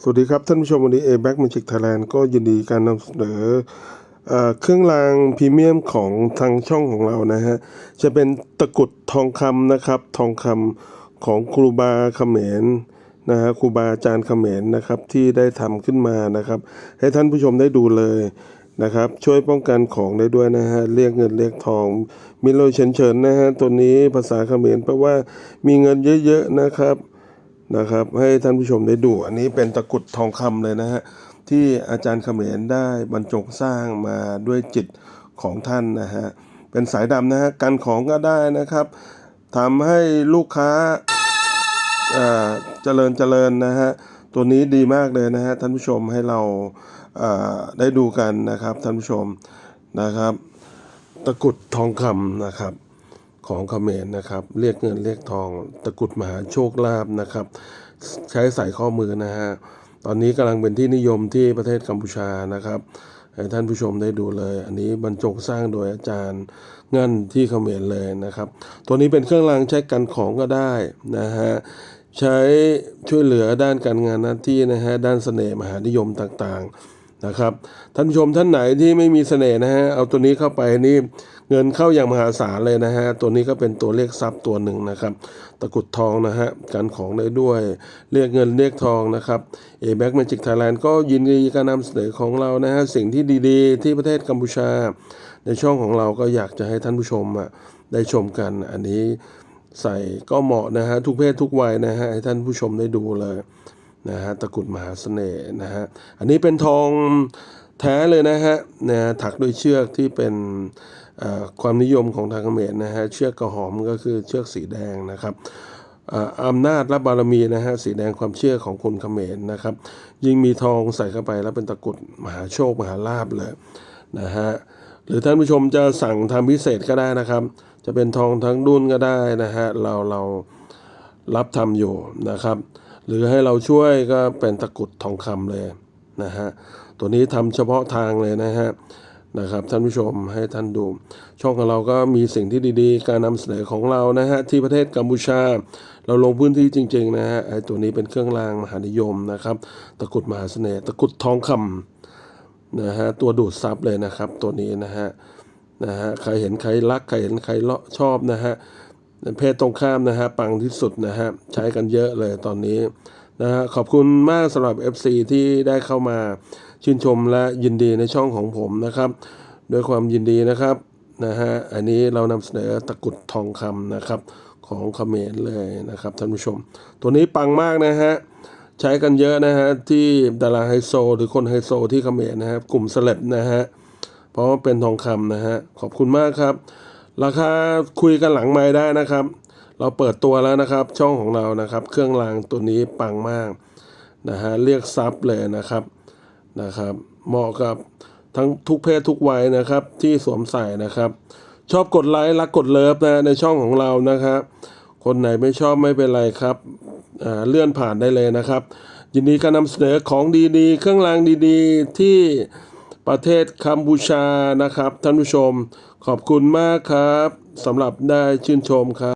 สวัสดีครับ ท่านผู้ชมวันนี้ a b a c Magic Thailand ก็ยินดีการนำเสนอเครื่องรางพรีเมียมของทางช่องของเรานะฮะ จะเป็นตะกรุดทองคำนะครับ ทองคำของครูบาเขมรนะฮะครูบาอาจารย์เขมรนะครับที่ได้ทำขึ้นมานะครับ ให้ท่านผู้ชมได้ดูเลยนะครับ ช่วยป้องกันของได้ด้วยนะฮะ เรียกเงินเรียกทอง มิโลเฉินเฉินนะฮะตัวนี้ภาษาเขมรแปลว่ามีเงินเยอะๆนะครับ นะครับ ให้ท่านผู้ชมได้ดู อันนี้เป็นตะกรุดทองคำเลยนะฮะที่อาจารย์เขมรได้บรรจงสร้างมาด้วยจิตของท่านนะฮะเป็นสายดำนะฮะกันของก็ได้นะครับทำให้ลูกค้าเจริญเจริญนะฮะตัวนี้ดีมากเลยนะฮะท่านผู้ชมให้เราได้ดูกันนะครับท่านผู้ชมนะครับ ตะกรุดทองคำนะครับ ของเขมรนะครับ เรียกเงินเรียกทองตะกรุดมหาโชคลาภนะครับ ใช้ใส่ข้อมือนะฮะตอนนี้กำลังเป็นที่นิยมที่ประเทศกัมพูชานะครับให้ท่านผู้ชมได้ดูเลย อันนี้บรรจงสร้างโดยอาจารย์เงินที่เขมรเลยนะครับ ตัวนี้เป็นเครื่องรางใช้กันของก็ได้นะฮะใช้ช่วยเหลือด้านการงานหน้าที่นะฮะด้านเสน่ห์มหานิยมต่างๆ นะครับ ท่านชมท่านไหนที่ไม่มีเสน่ห์นะฮะเอาตัวนี้เข้าไปนี่เงินเข้าอย่างมหาศาลเลยนะฮะตัวนี้ก็เป็นตัวเลขทรัพย์ตัวหนึ่งนะครับ ตะกุดทองนะฮะการของได้ด้วยเรียกเงินเรียกทองนะครับเอแบ็กแมจิกไทยแลนด์ก็ยินดีการนำเสนอของเรานะฮะสิ่งที่ดีๆ ที่ประเทศกัมพูชา ในช่องของเราก็อยากจะให้ท่านผู้ชมอะได้ชมกันอันนี้ใส่ก็เหมาะนะฮะทุกเพศทุกวัยนะฮะให้ท่านผู้ชมได้ดูเลย นะฮะตะกุดมหาเสน่ห์นะฮะอันนี้เป็นทองแท้เลยนะฮะนะถักด้วยเชือกที่เป็นความนิยมของทางเขมรนะฮะเชือกกระหอมก็คือเชือกสีแดงนะครับอำนาจและบารมีนะฮะสีแดงความเชื่อของคนเขมรนะครับ ยิ่งมีทองใส่เข้าไปแล้วเป็นตะกุดมหาโชคมหาลาภเลยนะฮะหรือท่านผู้ชมจะสั่งทำพิเศษก็ได้นะครับ จะเป็นทองทั้งดุนก็ได้นะฮะเราเรารับทำอยู่นะครับ หรือให้เราช่วยก็เป็นตะกุดทองคำเลยนะฮะตัวนี้ทำเฉพาะทางเลยนะฮะนะครับท่านผู้ชมให้ท่านดู ช่องของเราก็มีสิ่งที่ดีๆ การนำเสนอของเรานะฮะที่ประเทศกัมพูชา เราลงพื้นที่จริง ๆ นะฮะไอ้ตัวนี้เป็นเครื่องรางมหานิยมนะครับตะกุดมหาเสน่ห์ตะกุดทองคำนะฮะตัวดูดซับเลยนะครับ ตัวนี้นะฮะนะฮะใครเห็นใครรักใครเห็นใครชอบนะฮะ เพศตรงข้ามนะฮะปังที่สุดนะฮะใช้กันเยอะเลยตอนนี้นะฮะขอบคุณมากสำหรับ FC ที่ได้เข้ามาชื่นชมและยินดีในช่องของผมนะครับด้วยความยินดีนะครับนะฮะอันนี้เรานำเสนอตะกุดทองคำนะครับของเขมรเลยนะครับท่านผู้ชม ตัวนี้ปังมากนะฮะใช้กันเยอะนะฮะที่ดาราไฮโซ หรือคนไฮโซที่เขมรนะครับกลุ่มเซเลบนะฮะเพราะว่าเป็นทองคำนะฮะขอบคุณมากครับ ราคาคุยกันหลังไม้ได้นะครับ เราเปิดตัวแล้วนะครับ ช่องของเรานะครับ เครื่องรางตัวนี้ปังมากนะฮะเรียกซับเลยนะครับนะครับ เหมาะกับทั้งทุกเพศทุกวัยนะครับที่สวมใส่นะครับ ชอบกดไลค์รักกดเลิฟนะในช่องของเรานะครับคนไหนไม่ชอบไม่เป็นไรครับเลื่อนผ่านได้เลยนะครับ ยินดีการนำเสนอของดีๆ เครื่องรางดีๆ ที่ประเทศกัมพูชานะครับท่านผู้ชม ขอบคุณมากครับสำหรับได้ชื่นชมครับ